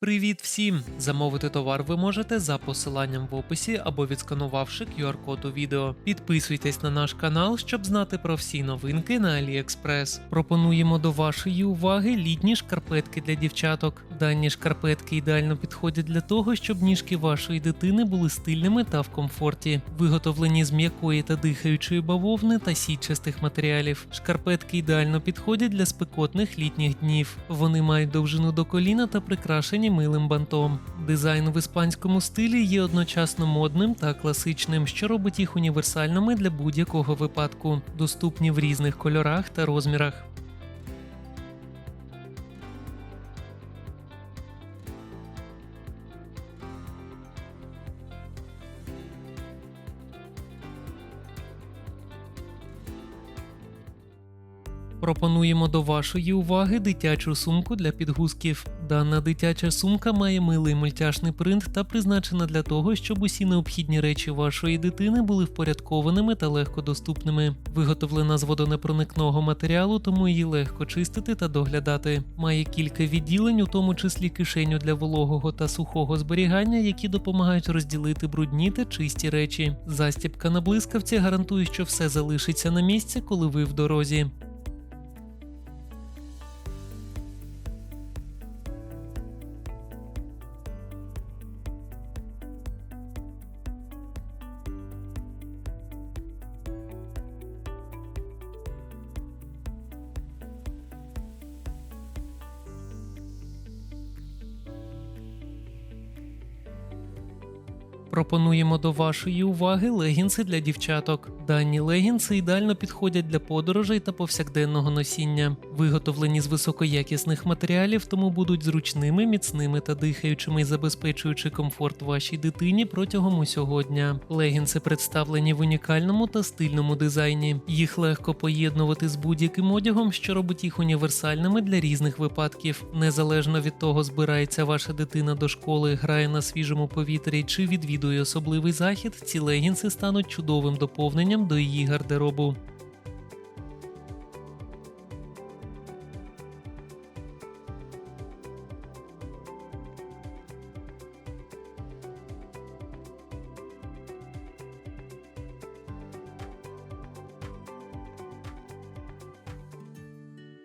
Привіт всім! Замовити товар ви можете за посиланням в описі або відсканувавши QR-код у відео. Підписуйтесь на наш канал, щоб знати про всі новинки на AliExpress. Пропонуємо до вашої уваги літні шкарпетки для дівчаток. Дані шкарпетки ідеально підходять для того, щоб ніжки вашої дитини були стильними та в комфорті, виготовлені з м'якої та дихаючої бавовни та сітчастих матеріалів. Шкарпетки ідеально підходять для спекотних літніх днів. Вони мають довжину до коліна та прикрашені милим бантом. Дизайн в іспанському стилі є одночасно модним та класичним, що робить їх універсальними для будь-якого випадку, доступні в різних кольорах та розмірах. Пропонуємо до вашої уваги дитячу сумку для підгузків. Дана дитяча сумка має милий мультяшний принт та призначена для того, щоб усі необхідні речі вашої дитини були впорядкованими та легко доступними. Виготовлена з водонепроникного матеріалу, тому її легко чистити та доглядати. Має кілька відділень, у тому числі кишеню для вологого та сухого зберігання, які допомагають розділити брудні та чисті речі. Застібка на блискавці гарантує, що все залишиться на місці, коли ви в дорозі. Пропонуємо до вашої уваги легінси для дівчаток. Дані легінси ідеально підходять для подорожей та повсякденного носіння. Виготовлені з високоякісних матеріалів, тому будуть зручними, міцними та дихаючими, забезпечуючи комфорт вашій дитині протягом усього дня. Легінси представлені в унікальному та стильному дизайні. Їх легко поєднувати з будь-яким одягом, що робить їх універсальними для різних випадків. Незалежно від того, збирається ваша дитина до школи, грає на свіжому повітрі чи відвідує особливий захід, ці легінси стануть чудовим доповненням до її гардеробу.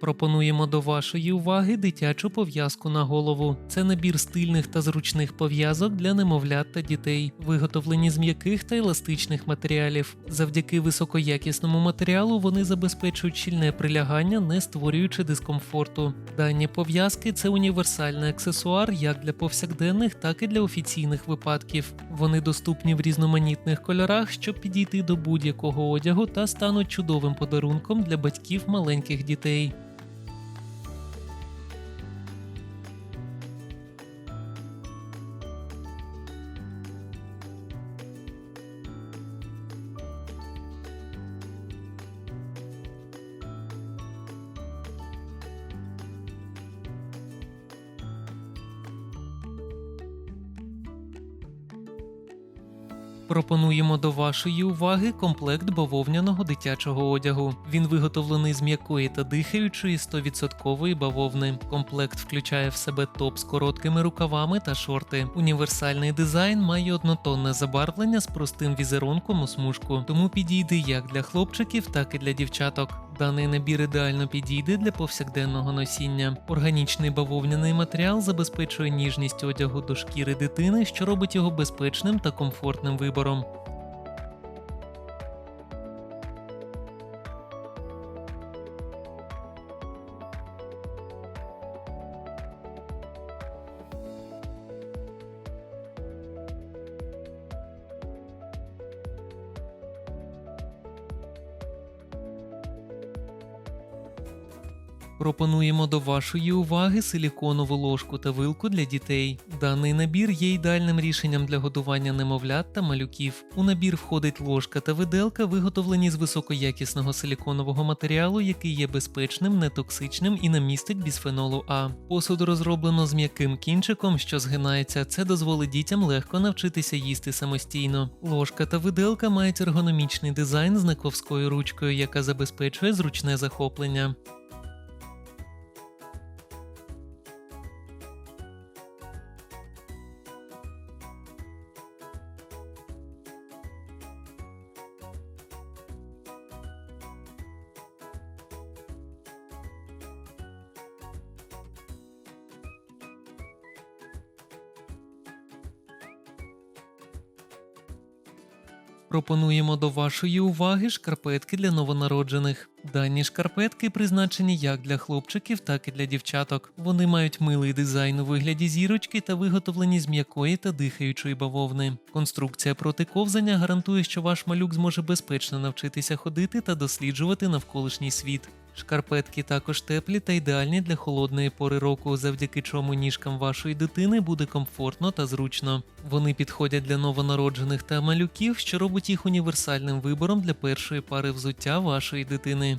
Пропонуємо до вашої уваги дитячу пов'язку на голову. Це набір стильних та зручних пов'язок для немовлят та дітей, виготовлені з м'яких та еластичних матеріалів. Завдяки високоякісному матеріалу вони забезпечують щільне прилягання, не створюючи дискомфорту. Дані пов'язки це універсальний аксесуар як для повсякденних, так і для офіційних випадків. Вони доступні в різноманітних кольорах, щоб підійти до будь-якого одягу та стануть чудовим подарунком для батьків маленьких дітей. Пропонуємо до вашої уваги комплект бавовняного дитячого одягу. Він виготовлений з м'якої та дихаючої 100% бавовни. Комплект включає в себе топ з короткими рукавами та шорти. Універсальний дизайн має однотонне забарвлення з простим візерунком у смужку, тому підійде як для хлопчиків, так і для дівчаток. Даний набір ідеально підійде для повсякденного носіння. Органічний бавовняний матеріал забезпечує ніжність одягу до шкіри дитини, що робить його безпечним та комфортним вибором. Пропонуємо до вашої уваги силіконову ложку та вилку для дітей. Даний набір є ідеальним рішенням для годування немовлят та малюків. У набір входить ложка та виделка, виготовлені з високоякісного силіконового матеріалу, який є безпечним, нетоксичним і не містить бісфенолу А. Посуд розроблено з м'яким кінчиком, що згинається. Це дозволить дітям легко навчитися їсти самостійно. Ложка та виделка мають ергономічний дизайн з наковською ручкою, яка забезпечує зручне захоплення. Пропонуємо до вашої уваги шкарпетки для новонароджених. Дані шкарпетки призначені як для хлопчиків, так і для дівчаток. Вони мають милий дизайн у вигляді зірочки та виготовлені з м'якої та дихаючої бавовни. Конструкція проти ковзання гарантує, що ваш малюк зможе безпечно навчитися ходити та досліджувати навколишній світ. Шкарпетки також теплі та ідеальні для холодної пори року, завдяки чому ніжкам вашої дитини буде комфортно та зручно. Вони підходять для новонароджених та малюків, що робить їх універсальним вибором для першої пари взуття вашої дитини.